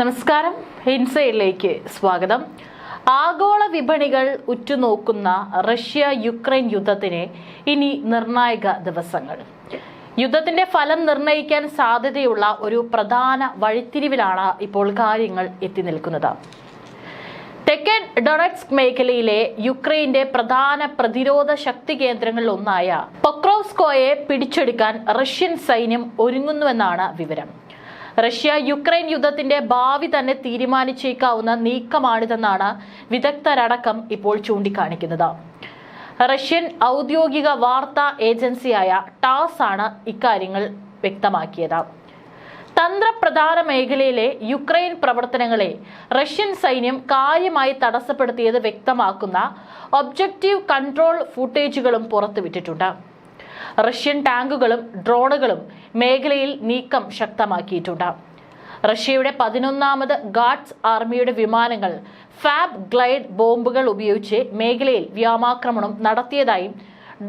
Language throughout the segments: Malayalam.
നമസ്കാരം. ഇൻസൈഡിലേക്ക് സ്വാഗതം. ആഗോള വിപണികൾ ഉറ്റുനോക്കുന്ന റഷ്യ യുക്രൈൻ യുദ്ധത്തിന് ഇനി നിർണായക ദിവസങ്ങൾ. യുദ്ധത്തിന്റെ ഫലം നിർണയിക്കാൻ സാധ്യതയുള്ള ഒരു പ്രധാന വഴിത്തിരിവിലാണ് ഇപ്പോൾ കാര്യങ്ങൾ എത്തി നിൽക്കുന്നത്. തെക്കൻ ഡൊണറ്റ്സ്ക് മേഖലയിലെ യുക്രൈന്റെ പ്രധാന പ്രതിരോധ ശക്തി കേന്ദ്രങ്ങളിൽ ഒന്നായ പൊക്രോവ്സ്കോയെ പിടിച്ചെടുക്കാൻ റഷ്യൻ സൈന്യം ഒരുങ്ങുന്നുവെന്നാണ് വിവരം. റഷ്യ യുക്രൈൻ യുദ്ധത്തിന്റെ ഭാവി തന്നെ തീരുമാനിച്ചേക്കാവുന്ന നീക്കമാണിതെന്നാണ് വിദഗ്ധരടക്കം ഇപ്പോൾ ചൂണ്ടിക്കാണിക്കുന്നത്. റഷ്യൻ ഔദ്യോഗിക വാർത്താ ഏജൻസിയായ ടാസ് ആണ് ഇക്കാര്യങ്ങൾ വ്യക്തമാക്കിയത്. തന്ത്രപ്രധാന മേഖലയിലെ യുക്രൈൻ പ്രവർത്തനങ്ങളെ റഷ്യൻ സൈന്യം കാര്യമായി തടസ്സപ്പെടുത്തിയത് വ്യക്തമാക്കുന്ന ഒബ്ജക്റ്റീവ് കൺട്രോൾ ഫുട്ടേജുകളും പുറത്തുവിട്ടിട്ടുണ്ട്. റഷ്യൻ ടാങ്കുകളും ഡ്രോണുകളും മേഖലയിൽ നീക്കം ശക്തമാക്കിയിട്ടുണ്ട്. റഷ്യയുടെ പതിനൊന്നാമത് ഗാർഡ്സ് ആർമിയുടെ വിമാനങ്ങൾ ഫാബ് ഗ്ലൈഡ് ബോംബുകൾ ഉപയോഗിച്ച് മേഖലയിൽ വ്യോമാക്രമണം നടത്തിയതായും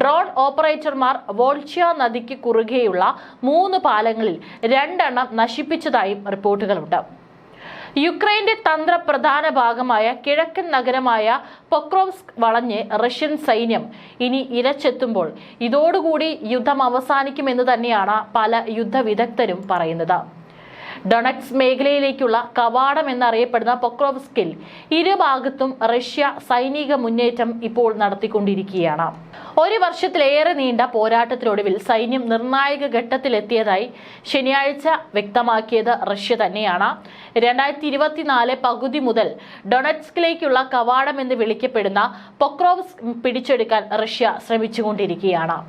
ഡ്രോൺ ഓപ്പറേറ്റർമാർ വോൾച്ചിയ നദിക്ക് കുറുകെയുള്ള മൂന്ന് പാലങ്ങളിൽ രണ്ടെണ്ണം നശിപ്പിച്ചതായും റിപ്പോർട്ടുകളുണ്ട്. യുക്രൈന്റെ തന്ത്രപ്രധാന ഭാഗമായ കിഴക്കൻ നഗരമായ പൊക്രോവ്സ്ക് വളഞ്ഞ് റഷ്യൻ സൈന്യം ഇനി ഇരച്ചെത്തുമ്പോൾ ഇതോടുകൂടി യുദ്ധം അവസാനിക്കുമെന്ന് തന്നെയാണ് പല യുദ്ധവിദഗ്ധരും പറയുന്നത്. ഡൊണക്സ് മേഖലയിലേക്കുള്ള കവാടം എന്നറിയപ്പെടുന്ന പൊക്രോവ്സ്കിൽ ഇരുഭാഗത്തും റഷ്യ സൈനിക മുന്നേറ്റം ഇപ്പോൾ നടത്തിക്കൊണ്ടിരിക്കുകയാണ്. ഒരു വർഷത്തിലേറെ നീണ്ട പോരാട്ടത്തിനൊടുവിൽ സൈന്യം നിർണായക ഘട്ടത്തിലെത്തിയതായി ശനിയാഴ്ച വ്യക്തമാക്കിയത് റഷ്യ തന്നെയാണ്. രണ്ടായിരത്തി ഇരുപത്തിനാല് പകുതി മുതൽ ഡൊണറ്റ്സ്കിലേക്കുള്ള കവാടം എന്ന് വിളിക്കപ്പെടുന്ന പൊക്രോവ്സ് പിടിച്ചെടുക്കാൻ റഷ്യ ശ്രമിച്ചുകൊണ്ടിരിക്കുകയാണ്.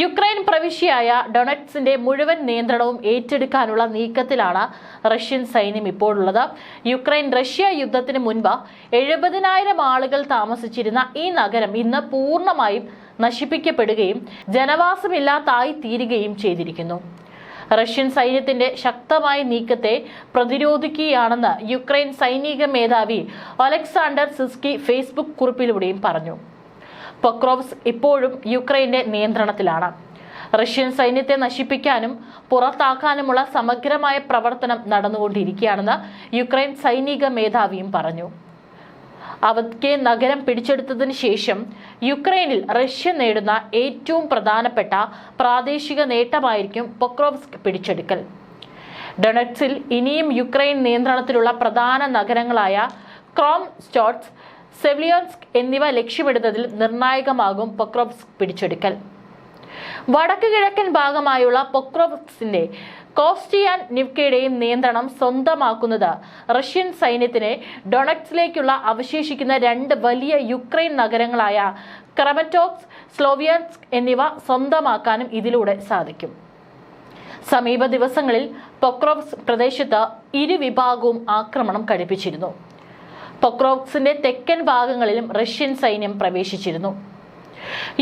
യുക്രൈൻ പ്രവിശ്യയായ ഡൊണറ്റ്സിന്റെ മുഴുവൻ നിയന്ത്രണവും ഏറ്റെടുക്കാനുള്ള നീക്കത്തിലാണ് റഷ്യൻ സൈന്യം ഇപ്പോഴുള്ളത്. യുക്രൈൻ റഷ്യ യുദ്ധത്തിന് മുൻപ് എഴുപതിനായിരം ആളുകൾ താമസിച്ചിരുന്ന ഈ നഗരം ഇന്ന് പൂർണമായും നശിപ്പിക്കപ്പെടുകയും ജനവാസമില്ലാത്തായി തീരുകയും ചെയ്തിരിക്കുന്നു. റഷ്യൻ സൈന്യത്തിന്റെ ശക്തമായ നീക്കത്തെ പ്രതിരോധിക്കുകയാണെന്ന് യുക്രൈൻ സൈനിക മേധാവി ഒലക്സാണ്ടർ സിസ്കി ഫേസ്ബുക്ക് കുറിപ്പിലൂടെയും പറഞ്ഞു. പൊക്രോവ്സ് ഇപ്പോഴും യുക്രൈന്റെ നിയന്ത്രണത്തിലാണ്. റഷ്യൻ സൈന്യത്തെ നശിപ്പിക്കാനും പുറത്താക്കാനുമുള്ള സമഗ്രമായ പ്രവർത്തനം നടന്നുകൊണ്ടിരിക്കുകയാണെന്ന് യുക്രൈൻ സൈനിക മേധാവിയും പറഞ്ഞു. അവർക്ക് നഗരം പിടിച്ചെടുത്തതിന് ശേഷം യുക്രൈനിൽ റഷ്യ നേടുന്ന ഏറ്റവും പ്രധാനപ്പെട്ട പ്രാദേശിക നേട്ടമായിരിക്കും പൊക്രോവ്സ്ക് പിടിച്ചെടുക്കൽ. ഡൊണറ്റ്സിൽ ഇനിയും യുക്രൈൻ നിയന്ത്രണത്തിലുള്ള പ്രധാന നഗരങ്ങളായ ക്രോം സ്റ്റോട്സ് സെവ്ലിയോൻസ്ക് എന്നിവ ലക്ഷ്യമിടുന്നതിൽ നിർണായകമാകും പൊക്രോവ്സ്ക് പിടിച്ചെടുക്കൽ. വടക്ക് കിഴക്കൻ ഭാഗമായുള്ള പൊക്രോവ്സ്കിന്റെ കോസ്റ്റിയാൻ നിവ്കയുടെയും നിയന്ത്രണം സ്വന്തമാക്കുന്നത് റഷ്യൻ സൈന്യത്തിന് ഡൊണക്സിലേക്കുള്ള അവശേഷിക്കുന്ന രണ്ട് വലിയ യുക്രൈൻ നഗരങ്ങളായ ക്രമറ്റോക്സ് സ്ലോവിയൻസ്ക് എന്നിവ സ്വന്തമാക്കാനും ഇതിലൂടെ സാധിക്കും. സമീപ ദിവസങ്ങളിൽ പൊക്രോവ്സ് പ്രദേശത്ത് ഇരുവിഭാഗവും ആക്രമണം കഴിപ്പിച്ചിരുന്നു പൊക്രോവ്സിന്റെ തെക്കൻ ഭാഗങ്ങളിലും റഷ്യൻ സൈന്യം പ്രവേശിച്ചിരുന്നു.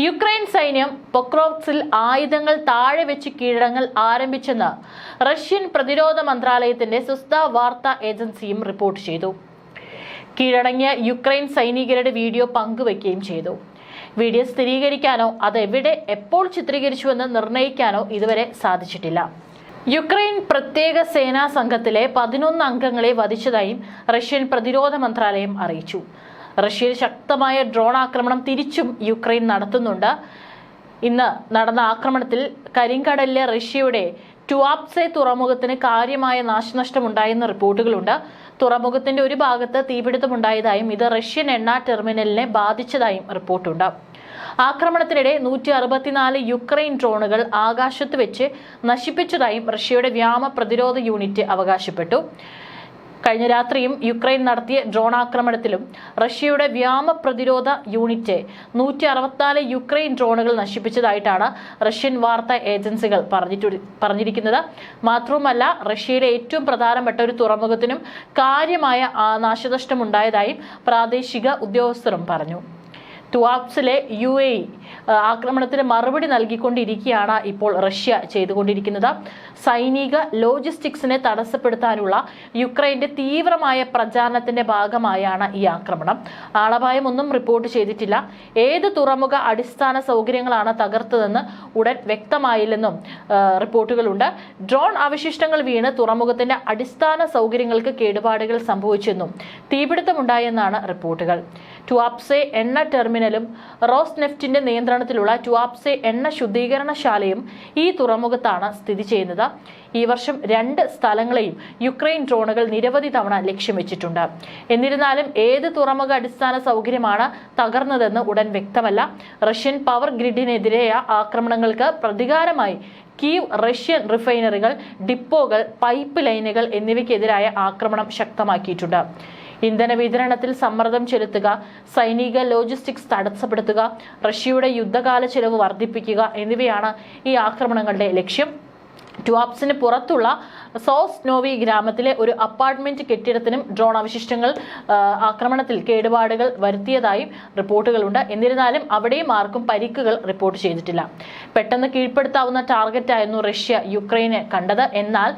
യുക്രൈൻ സൈന്യം പൊക്രോക്സിൽ ആയുധങ്ങൾ താഴെ വെച്ച് കീഴടങ്ങൾ ആരംഭിച്ചെന്ന് റഷ്യൻ പ്രതിരോധ മന്ത്രാലയത്തിന്റെ സുസ്ത വാർത്താ ഏജൻസിയും റിപ്പോർട്ട് ചെയ്തു. കീഴടങ്ങിയ യുക്രൈൻ സൈനികരുടെ വീഡിയോ പങ്കുവയ്ക്കുകയും ചെയ്തു. വീഡിയോ സ്ഥിരീകരിക്കാനോ അത് എവിടെ എപ്പോൾ ചിത്രീകരിച്ചുവെന്ന് നിർണയിക്കാനോ ഇതുവരെ സാധിച്ചിട്ടില്ല. യുക്രൈൻ പ്രത്യേക സേനാ സംഘത്തിലെ പതിനൊന്ന് അംഗങ്ങളെ വധിച്ചതായും റഷ്യൻ പ്രതിരോധ മന്ത്രാലയം അറിയിച്ചു. റഷ്യയിൽ ശക്തമായ ഡ്രോൺ ആക്രമണം തിരിച്ചും യുക്രൈൻ നടത്തുന്നുണ്ട്. ഇന്ന് നടന്ന ആക്രമണത്തിൽ കരിങ്കടലിലെ റഷ്യയുടെ ടുവാപ്സെ തുറമുഖത്തിന് കാര്യമായ നാശനഷ്ടമുണ്ടായെന്ന റിപ്പോർട്ടുകളുണ്ട്. തുറമുഖത്തിന്റെ ഒരു ഭാഗത്ത് തീപിടുത്തമുണ്ടായതായും ഇത് റഷ്യൻ എണ്ണ ടെർമിനലിനെ ബാധിച്ചതായും റിപ്പോർട്ടുണ്ട്. ആക്രമണത്തിനിടെ നൂറ്റി അറുപത്തിനാല് യുക്രൈൻ ഡ്രോണുകൾ ആകാശത്ത് വെച്ച് നശിപ്പിച്ചതായും റഷ്യയുടെ വ്യാമ പ്രതിരോധ യൂണിറ്റ് അവകാശപ്പെട്ടു. കഴിഞ്ഞ രാത്രിയും യുക്രൈൻ നടത്തിയ ഡ്രോൺ ആക്രമണത്തിലും റഷ്യയുടെ വ്യാമ പ്രതിരോധ യൂണിറ്റ് നൂറ്റി അറുപത്തിനാല് യുക്രൈൻ ഡ്രോണുകൾ നശിപ്പിച്ചതായിട്ടാണ് റഷ്യൻ വാർത്താ ഏജൻസികൾ പറഞ്ഞിട്ട് പറഞ്ഞിരിക്കുന്നത്. മാത്രവുമല്ല റഷ്യയിലെ ഏറ്റവും പ്രധാനപ്പെട്ട ഒരു തുറമുഖത്തിനും കാര്യമായ നാശനഷ്ടമുണ്ടായതായും പ്രാദേശിക ഉദ്യോഗസ്ഥരും പറഞ്ഞു. ടുവാപ്സിലെ യു എ ആക്രമണത്തിന് മറുപടി നൽകിക്കൊണ്ടിരിക്കുകയാണ് ഇപ്പോൾ റഷ്യ ചെയ്തുകൊണ്ടിരിക്കുന്നത്. സൈനിക ലോജിസ്റ്റിക്സിനെ തടസ്സപ്പെടുത്താനുള്ള യുക്രൈന്റെ തീവ്രമായ പ്രചാരണത്തിന്റെ ഭാഗമായാണ് ഈ ആക്രമണം. ആളപായമൊന്നും റിപ്പോർട്ട് ചെയ്തിട്ടില്ല. ഏത് തുറമുഖ അടിസ്ഥാന സൗകര്യങ്ങളാണ് തകർത്തതെന്ന് ഉടൻ വ്യക്തമായില്ലെന്നും റിപ്പോർട്ടുകളുണ്ട്. ഡ്രോൺ അവശിഷ്ടങ്ങൾ വീണ് തുറമുഖത്തിന്റെ അടിസ്ഥാന സൗകര്യങ്ങൾക്ക് കേടുപാടുകൾ സംഭവിച്ചെന്നും തീപിടുത്തമുണ്ടായെന്നാണ് റിപ്പോർട്ടുകൾ. ടുവാപ്സെ എണ്ണ ടെർമിനലും റോസ് നെഫ്റ്റിന്റെ നിയന്ത്രണത്തിലുള്ള ടുവാപ്സെ എണ്ണ ശുദ്ധീകരണശാലയും ഈ തുറമുഖത്താണ് സ്ഥിതി ചെയ്യുന്നത്. ഈ വർഷം രണ്ട് സ്ഥലങ്ങളെയും യുക്രൈൻ ഡ്രോണുകൾ നിരവധി തവണ ലക്ഷ്യം വെച്ചിട്ടുണ്ട്. എന്നിരുന്നാലും ഏത് തുറമുഖ അടിസ്ഥാന സൗകര്യമാണ് തകർന്നതെന്ന് ഉടൻ വ്യക്തമല്ല. റഷ്യൻ പവർ ഗ്രിഡിനെതിരെയ ആക്രമണങ്ങൾക്ക് പ്രതികാരമായി കീവ് റഷ്യൻ റിഫൈനറികൾ ഡിപ്പോകൾ പൈപ്പ് ലൈനുകൾ എന്നിവയ്ക്കെതിരായ ആക്രമണം ശക്തമാക്കിയിട്ടുണ്ട്. ഇന്ധന വിതരണത്തിൽ സമ്മർദ്ദം ചെലുത്തുക സൈനിക ലോജിസ്റ്റിക്സ് തടസ്സപ്പെടുത്തുക റഷ്യയുടെ യുദ്ധകാല ചെലവ് വർദ്ധിപ്പിക്കുക എന്നിവയാണ് ഈ ആക്രമണങ്ങളുടെ ലക്ഷ്യം. ട്വാപ്സിന് പുറത്തുള്ള സോസ്നോവി ഗ്രാമത്തിലെ ഒരു അപ്പാർട്ട്മെന്റ് കെട്ടിടത്തിനും ഡ്രോൺ അവശിഷ്ടങ്ങൾ ആക്രമണത്തിൽ കേടുപാടുകൾ വരുത്തിയതായും റിപ്പോർട്ടുകളുണ്ട്. എന്നിരുന്നാലും അവിടെയും ആർക്കും പരിക്കുകൾ റിപ്പോർട്ട് ചെയ്തിട്ടില്ല. പെട്ടെന്ന് കീഴ്പ്പെടുത്താവുന്ന ടാർഗറ്റായിരുന്നു റഷ്യ യുക്രൈനെ കണ്ടത്. എന്നാൽ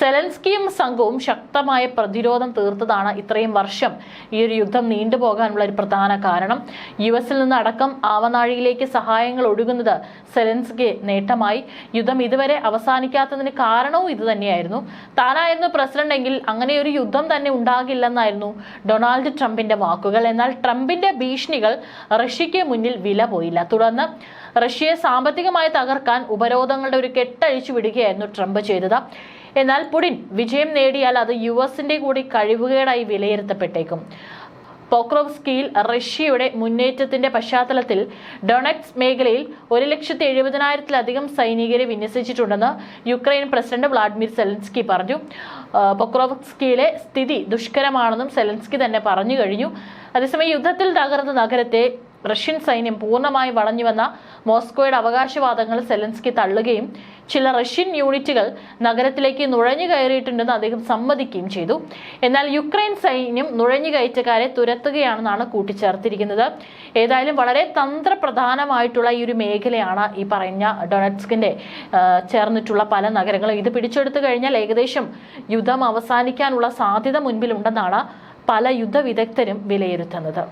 സെലൻസ്കിയും സംഘവും ശക്തമായ പ്രതിരോധം തീർത്തതാണ് ഇത്രയും വർഷം ഈ ഒരു യുദ്ധം നീണ്ടുപോകാനുള്ള ഒരു പ്രധാന കാരണം. യു എസിൽ നിന്ന് അടക്കം ആവനാഴിയിലേക്ക് സഹായങ്ങൾ ഒഴുകുന്നത് സെലൻസ്കി നേട്ടമായി. യുദ്ധം ഇതുവരെ അവസാനിക്കാത്തതിന് കാരണവും ഇത് തന്നെയായിരുന്നു. താനായിരുന്നു പ്രസിഡന്റ് എങ്കിൽ അങ്ങനെ ഒരു യുദ്ധം തന്നെ ഉണ്ടാകില്ലെന്നായിരുന്നു ഡൊണാൾഡ് ട്രംപിന്റെ വാക്കുകൾ. എന്നാൽ ട്രംപിന്റെ ഭീഷണികൾ റഷ്യയ്ക്ക് മുന്നിൽ വില പോയില്ല. തുടർന്ന് റഷ്യയെ സാമ്പത്തികമായി തകർക്കാൻ ഉപരോധങ്ങളുടെ ഒരു കെട്ടഴിച്ചു വിടുകയായിരുന്നു ട്രംപ് ചെയ്തത്. എന്നാൽ പുടിൻ വിജയം നേടിയാൽ അത് യു എസിന്റെ കൂടി കഴിവുകേടായി വിലയിരുത്തപ്പെട്ടേക്കും. പോക്രോവ്സ്കിയിൽ റഷ്യയുടെ മുന്നേറ്റത്തിന്റെ പശ്ചാത്തലത്തിൽ ഡൊണക്സ് മേഖലയിൽ ഒരു ലക്ഷത്തി എഴുപതിനായിരത്തിലധികം സൈനികരെ വിന്യസിച്ചിട്ടുണ്ടെന്ന് യുക്രൈൻ പ്രസിഡന്റ് വ്ളാഡിമിർ സെലൻസ്കി പറഞ്ഞു. പൊക്രോവ്സ്കിയിലെ സ്ഥിതി ദുഷ്കരമാണെന്നും സെലൻസ്കി തന്നെ പറഞ്ഞു കഴിഞ്ഞു. അതേസമയം യുദ്ധത്തിൽ തകർന്ന നഗരത്തെ റഷ്യൻ സൈന്യം പൂർണമായി വളഞ്ഞുവന്ന മോസ്കോയുടെ അവകാശവാദങ്ങൾ സെലൻസ്കി തള്ളുകയും ചില റഷ്യൻ യൂണിറ്റുകൾ നഗരത്തിലേക്ക് നുഴഞ്ഞു കയറിയിട്ടുണ്ടെന്ന് അദ്ദേഹം സമ്മതിക്കുകയും ചെയ്തു. എന്നാൽ യുക്രൈൻ സൈന്യം നുഴഞ്ഞു കയറ്റക്കാരെ തുരത്തുകയാണെന്നാണ് കൂട്ടിച്ചേർത്തിരിക്കുന്നത്. ഏതായാലും വളരെ തന്ത്രപ്രധാനമായിട്ടുള്ള ഈ ഒരു മേഖലയാണ് ഈ പറഞ്ഞ ഡൊണറ്റ്സ്കിന്റെ ചേർന്നിട്ടുള്ള പല നഗരങ്ങളും. ഇത് പിടിച്ചെടുത്തു കഴിഞ്ഞാൽ ഏകദേശം യുദ്ധം അവസാനിക്കാനുള്ള സാധ്യത മുൻപിലുണ്ടെന്നാണ് പല യുദ്ധ വിദഗ്ധരും വിലയിരുത്തുന്നത്.